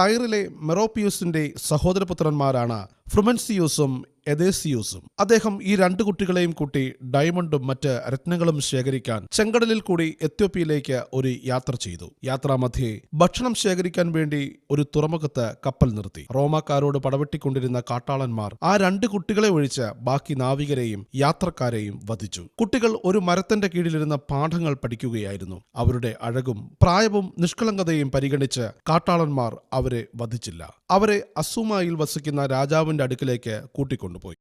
ടൈറിലെ മെറോപ്പിയൂസിന്റെ സഹോദരപുത്രന്മാരാണ് ഫ്രുമൻസിയൂസും എദേസിയൂസും അദ്ദേഹം ഈ രണ്ട് കുട്ടികളെയും കൂട്ടി ഡയമണ്ടും മറ്റ് രത്നങ്ങളും ശേഖരിക്കാൻ ചെങ്കടലിൽ കൂടി എത്യോപ്യയിലേക്ക് ഒരു യാത്ര ചെയ്തു. യാത്രാമധ്യേ ഭക്ഷണം ശേഖരിക്കാൻ വേണ്ടി ഒരു തുറമുഖത്ത് കപ്പൽ നിർത്തി. റോമാക്കാരോട് പടവെട്ടിക്കൊണ്ടിരുന്ന കാട്ടാളന്മാർ ആ രണ്ട് കുട്ടികളെ ഒഴിച്ച് ബാക്കി നാവികരെയും യാത്രക്കാരെയും വധിച്ചു. കുട്ടികൾ ഒരു മരത്തിന്റെ കീഴിലിരുന്ന പാഠങ്ങൾ പഠിക്കുകയായിരുന്നു. അവരുടെ അഴകും പ്രായവും നിഷ്കളങ്കതയും പരിഗണിച്ച് കാട്ടാളന്മാർ അവരെ വധിച്ചില്ല. അവരെ അസുമായിൽ വസിക്കുന്ന രാജാവിന്റെ അടുക്കിലേക്ക് കൂട്ടിക്കൊണ്ടുപോയി